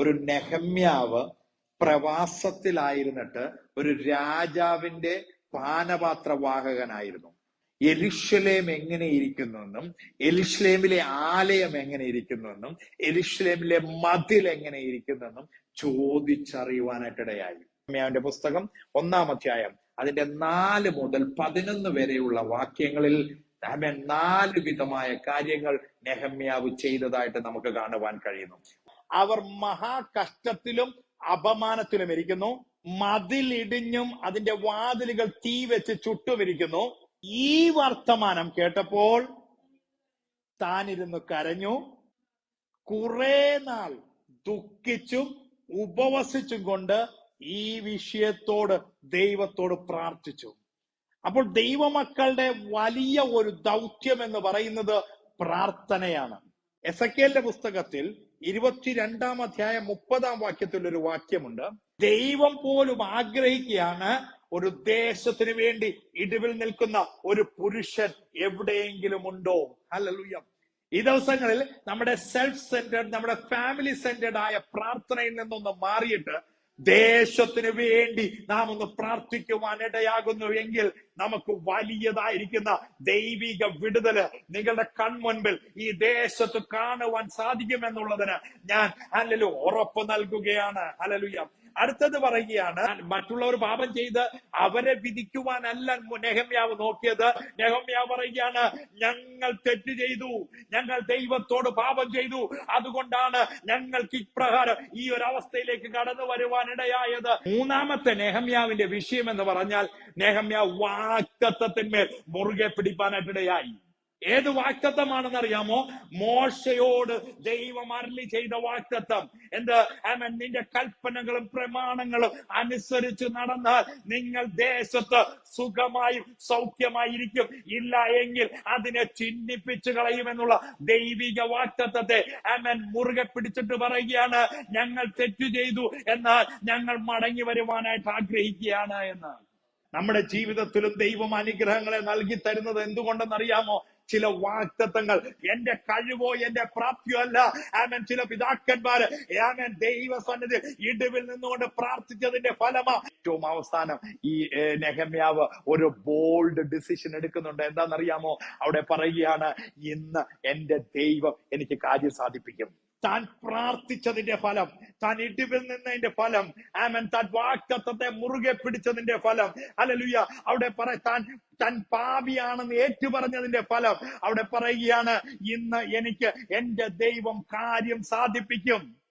ഒരു നെഹമ്യാവ് പ്രവാസത്തിലായിരുന്നിട്ട് ഒരു രാജാവിന്റെ പാനപാത്രവാഹകനായിരുന്നു. എലിഷ്ലേം എങ്ങനെ ഇരിക്കുന്നുവെന്നും എലിഷ്ലേമിലെ ആലയം എങ്ങനെ ഇരിക്കുന്നുവെന്നും എലിഷ്ലേമിലെ മതിൽ എങ്ങനെ ഇരിക്കുന്നെന്നും ചോദിച്ചറിയുവാനായിട്ടിടയായി. അമ്മയാവിന്റെ പുസ്തകം ഒന്നാം അധ്യായം അതിന്റെ നാല് മുതൽ പതിനൊന്ന് വരെയുള്ള വാക്യങ്ങളിൽ നാല് വിധമായ കാര്യങ്ങൾ നെഹമ്യാവ് ചെയ്തതായിട്ട് നമുക്ക് കാണുവാൻ കഴിയുന്നു. അവർ മഹാകഷ്ടത്തിലും അപമാനത്തിലും ഇരിക്കുന്നു. മതിലിടിഞ്ഞും അതിന്റെ വാതിലുകൾ തീ വെച്ച് ചുട്ടുമിരിക്കുന്നു. ഈ വർത്തമാനം കേട്ടപ്പോൾ താനിരുന്ന് കരഞ്ഞു. കുറെ നാൾ ദുഃഖിച്ചും ഉപവസിച്ചും കൊണ്ട് ഈ വിഷയത്തോട് ദൈവത്തോട് പ്രാർത്ഥിച്ചു. അപ്പോൾ ദൈവമക്കളുടെ വലിയ ഒരു ദൗത്യം എന്ന് പറയുന്നത് പ്രാർത്ഥനയാണ്. എസ് പുസ്തകത്തിൽ ഇരുപത്തിരണ്ടാം അധ്യായം മുപ്പതാം വാക്യത്തിൽ ഒരു വാക്യമുണ്ട്. ദൈവം പോലും ആഗ്രഹിക്കുകയാണ് ഒരു ദേശത്തിന് വേണ്ടി ഇടിവിൽ നിൽക്കുന്ന ഒരു പുരുഷൻ എവിടെയെങ്കിലും ഉണ്ടോ? ഹല്ലേലൂയ ഈ ദിവസങ്ങളിൽ നമ്മുടെ സെൽഫ് സെന്റേഡ് നമ്മുടെ ഫാമിലി സെന്റേഡ് ആയ പ്രാർത്ഥനയിൽ നിന്നൊന്ന് മാറിയിട്ട് ദേശത്തിന് വേണ്ടി നാം ഒന്ന് പ്രാർത്ഥിക്കുവാൻ ഇടയാകുന്നു എങ്കിൽ നമുക്ക് വലിയതായിരിക്കുന്ന ദൈവിക വിടുതൽ നിങ്ങളുടെ കൺമുൻപിൽ ഈ ദേശത്ത് കാണുവാൻ സാധിക്കുമെന്നുള്ളതിന് ഞാൻ അല്ലല്ലോ ഉറപ്പ് നൽകുകയാണ്. അല്ലലുയ്യ അടുത്തത് പറയുകയാണ് മറ്റുള്ളവർ പാപം ചെയ്ത് അവരെ വിധിക്കുവാനല്ല നെഹമ്യാവ് നോക്കിയത്. നെഹമ്യാവ് പറയുകയാണ് ഞങ്ങൾ തെറ്റ് ചെയ്തു. ഞങ്ങൾ ദൈവത്തോട് പാപം ചെയ്തു. അതുകൊണ്ടാണ് ഞങ്ങൾക്ക് ഇപ്രകാരം ഈ ഒരു അവസ്ഥയിലേക്ക് കടന്നു വരുവാനിടയായത് മൂന്നാമത്തെ നെഹമ്യാവിന്റെ വിഷയം എന്ന് പറഞ്ഞാൽ നെഹമ്യാവ് വാക്തത്വത്തിന്മേൽ മുറുകെ പിടിപ്പാനായിട്ടിടയായി ഏത് വാക്തത്വമാണെന്ന് അറിയാമോ മോശയോട് ദൈവം അരളി ചെയ്ത വാക്തത്വം. എന്ത്? നിന്റെ കൽപ്പനകളും പ്രമാണങ്ങളും അനുസരിച്ച് നടന്നാൽ നിങ്ങൾ ദേശത്ത് സുഖമായും സൗഖ്യമായിരിക്കും. ഇല്ല എങ്കിൽ അതിനെ ചിഹ്നിപ്പിച്ചു കളയുമെന്നുള്ള ദൈവിക വാക്തത്വത്തെ ആമേൻ മുറുകെ പിടിച്ചിട്ട് പറയുകയാണ് ഞങ്ങൾ തെറ്റു ചെയ്തു എന്നാൽ ഞങ്ങൾ മടങ്ങി വരുവാനായിട്ട് ആഗ്രഹിക്കുകയാണ് എന്ന്. നമ്മുടെ ജീവിതത്തിലും ദൈവം അനുഗ്രഹങ്ങളെ നൽകി തരുന്നത് എന്തുകൊണ്ടെന്നറിയാമോ? ചില വാക്തത്വങ്ങൾ എന്റെ കഴിവോ എന്റെ പ്രാപ്തിയോ അല്ല. ആമൻ. ചില പിതാക്കന്മാര് ആമൻ ദൈവസന്നിധി ഇടിവിൽ നിന്നുകൊണ്ട് പ്രാർത്ഥിച്ചതിന്റെ ഫലമാ. ഏറ്റവും അവസാനം ഈ നെഹമ്യാവ് ഒരു ബോൾഡ് ഡിസിഷൻ എടുക്കുന്നുണ്ട്. എന്താണെന്നറിയാമോ? അവിടെ പറയുകയാണ് ഇന്ന് എന്റെ ദൈവം എനിക്ക് കാര്യം സാധിപ്പിക്കും. താൻ പ്രാർത്ഥിച്ചതിന്റെ ഫലം താൻ ഇടിവിൽ നിന്നതിന്റെ ഫലം ആമൻ. താൻ വാക്തത്വത്തെ മുറുകെ പിടിച്ചതിന്റെ ഫലം. അല്ലലുയ്യ അവിടെ പറ താൻ താൻ പാപിയാണെന്ന് ഏറ്റുപറഞ്ഞതിന്റെ ഫലം. അവിടെ പറയുകയാണ് ഇന്ന് എനിക്ക് എന്റെ ദൈവം കാര്യം സാധിപ്പിക്കും.